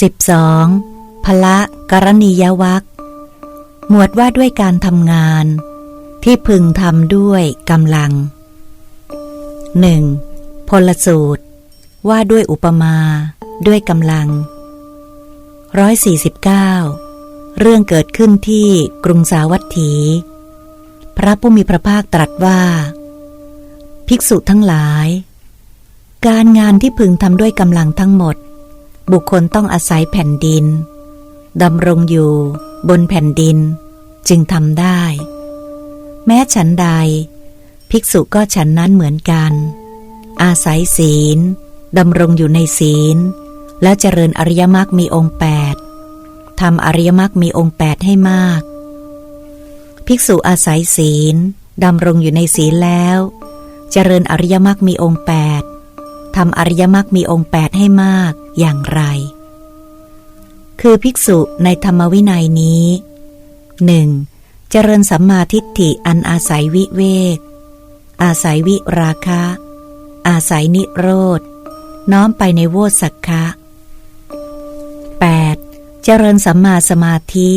12. พละกรณียวักหมวดว่าด้วยการทำงาน ที่พึงทำด้วยกำลัง 1. พลสูตร ว่าด้วยอุปมา ด้วยกำลัง 149 เรื่องเกิดขึ้นที่กรุงสาวัตถี พระผู้มีพระภาคตรัสว่า ภิกษุทั้งหลาย การงานที่พึงทำด้วยกำลังทั้งหมด บุคคลต้องอาศัยแผ่นดินดำรงอยู่บนแผ่นดิน จึงทำได้ แม้ฉันใด ภิกษุก็ฉันนั้นเหมือนกัน อาศัยศีลดำรงอยู่ในศีล แล้วเจริญอริยมรรคมีองค์แปดทำอริยมรรคมีองค์แปดให้มาก ภิกษุอาศัยศีลดำรงอยู่ในศีลแล้ว เจริญอริยมรรคมีองค์แปดทำอริยมรรคมีองค์แปดให้มาก อย่างไร คือภิกษุในธรรมวินัยนี้หนึ่งเจริญสัมมาทิฏฐิอันอาศัยวิเวก อาศัยวิราคะ อาศัยนิโรธ น้อมไปในโวสักคะ 8. เจริญสัมมาสมาธิ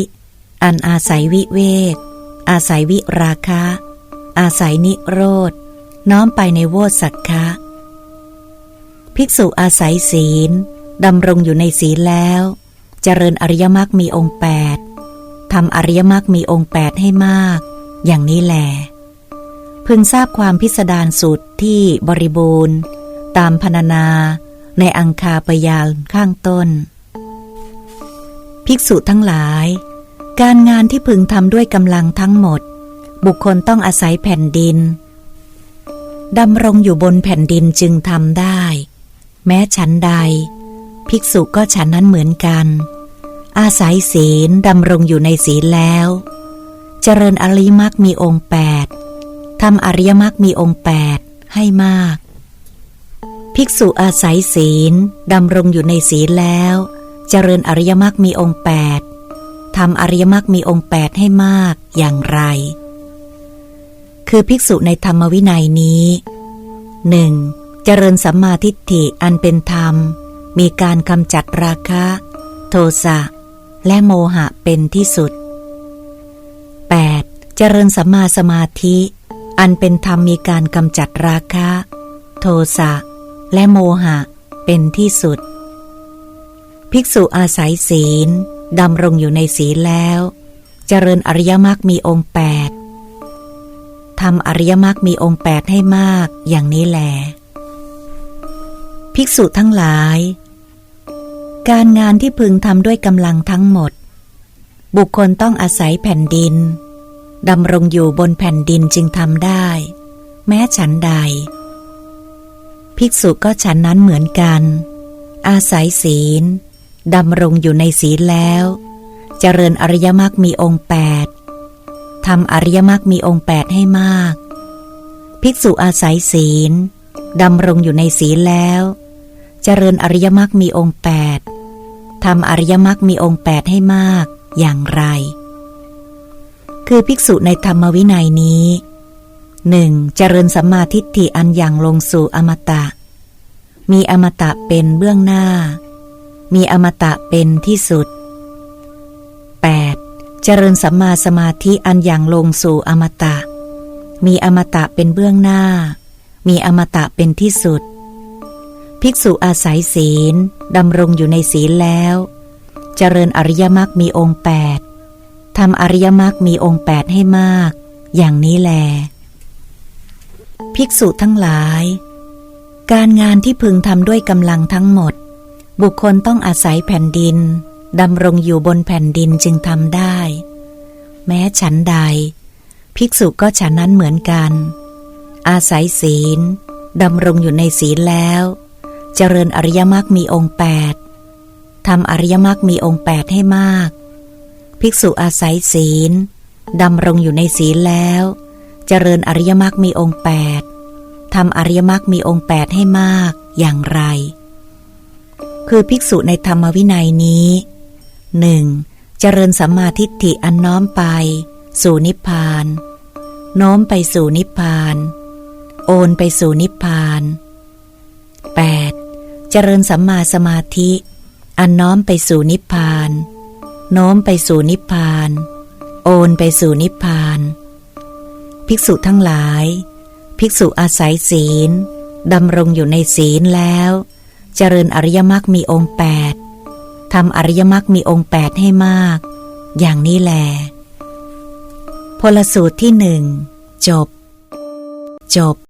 อันอาศัยวิเวก อาศัยวิราคะ อาศัยนิโรธ น้อมไปในโวสักคะ ภิกษุอาศัยศีล ดำรงอยู่ในศีลแล้วเจริญอริยมรรคมีองค์แปดทำอริยมรรคมีองค์แปดให้มาก อย่างนี้แหลพึงทราบความพิสดารสุดที่บริบูรณ์ ตามพรรณนาในอังคาปยานข้างต้น ภิกษุทั้งหลาย การงานที่พึงทำด้วยกำลังทั้งหมด บุคคลต้องอาศัยแผ่นดินดำรงอยู่บนแผ่นดินจึงทำได้ แม้ฉันใด ภิกษุก็ฉันนั้นเหมือนกัน อาศัยศีลดำรงอยู่ในศีลแล้ว เจริญอริยมรรคมีองค์แปดทำอริยมรรคมีองค์แปดให้มาก ภิกษุอาศัยศีลดำรงอยู่ในศีลแล้ว เจริญอริยมรรคมีองค์แปดทำอริยมรรคมีองค์แปดให้มากอย่างไร คือภิกษุในธรรมวินัยนี้หนึ่งเจริญสัมมาทิฏฐิอันเป็นธรรม มีการกำจัดราคะ โทสะ และโมหะเป็นที่สุด 8. เจริญสัมมาสมาธิ อันเป็นธรรมมีการกำจัดราคะ โทสะ และโมหะเป็นที่สุด ภิกษุอาศัยศีลดำรงอยู่ในศีลแล้ว เจริญอริยมรรคมีองค์แปดทำอริยมรรคมีองค์แปดให้มากอย่างนี้แหลภิกษุทั้งหลาย การงานที่พึงทำด้วยกำลังทั้งหมด บุคคลต้องอาศัยแผ่นดินดำรงอยู่บนแผ่นดินจึงทำได้ แม้ฉันใด ภิกษุก็ฉันนั้นเหมือนกัน อาศัยศีลดำรงอยู่ในศีลแล้วเจริญอริยมรรคมีองค์แปดทำอริยมรรคมีองค์แปดให้มาก ภิกษุอาศัยศีลดำรงอยู่ในศีลแล้วเจริญอริยมรรคมีองค์แปด ทำอริยมรรคมีองค์แปดให้มากอย่างไร คือภิกษุในธรรมวินัยนี้หนึ่งเจริญสัมมาทิฏฐิอันอย่างลงสู่อมตะ มีอมตะเป็นเบื้องหน้า มีอมตะเป็นที่สุด 8. เจริญสัมมาสมาธิอันอย่างลงสู่อมตะ มีอมตะเป็นเบื้องหน้า มีอมตะเป็นที่สุด ภิกษุอาศัยศีลดำรงอยู่ในศีลแล้ว เจริญอริยมรรคมีองค์แปดทำอริยมรรคมีองค์แปดให้มาก อย่างนี้แล ภิกษุทั้งหลาย การงานที่พึงทำด้วยกำลังทั้งหมด บุคคลต้องอาศัยแผ่นดินดำรงอยู่บนแผ่นดินจึงทำได้ แม้ฉันใด ภิกษุก็ฉันนั้นเหมือนกัน อาศัยศีลดำรงอยู่ในศีลแล้ว เจริญอริยมรรคมีองค์แปดทำอริยมรรคมีองค์แปดให้มาก ภิกษุอาศัยศีลดำรงอยู่ในศีลแล้ว เจริญอริยมรรคมีองค์แปดทำอริยมรรคมีองค์แปดให้มากอย่างไร คือภิกษุในธรรมวินัยนี้หนึ่งเจริญสัมมาทิฏฐิอันน้อมไป สู่นิพพาน โน้มไปสู่นิพพาน โอนไปสู่นิพพาน จริญสัมมาสมาธิ อันน้อมไปสู่นิพพาน โน้มไปสู่นิพพาน โอนไปสู่นิพพาน ภิกษุทั้งหลาย ภิกษุอาศัยศีลดำรงอยู่ในศีลแล้ว เจริญอริยมรรคมีองค์แปดทำอริยมรรคมีองค์แปดให้มาก อย่างนี้แล พลสูตรที่หนึ่ง จบ จบ